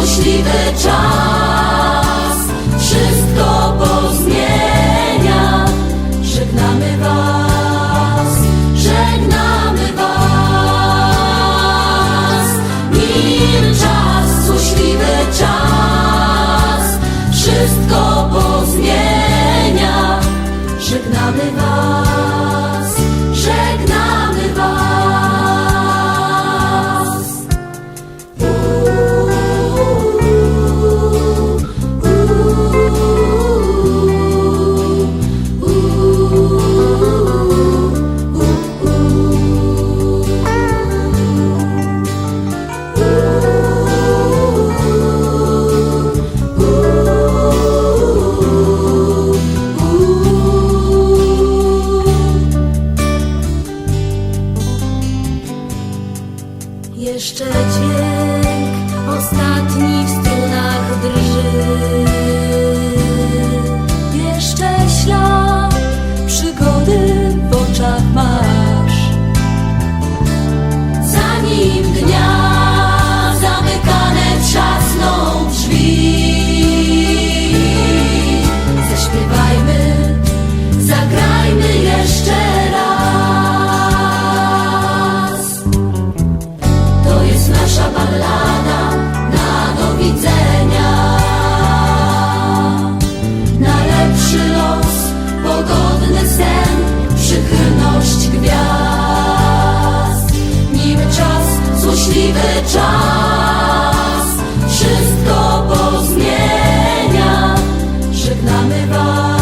złośliwy czas God.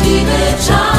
szczęśliwy czas.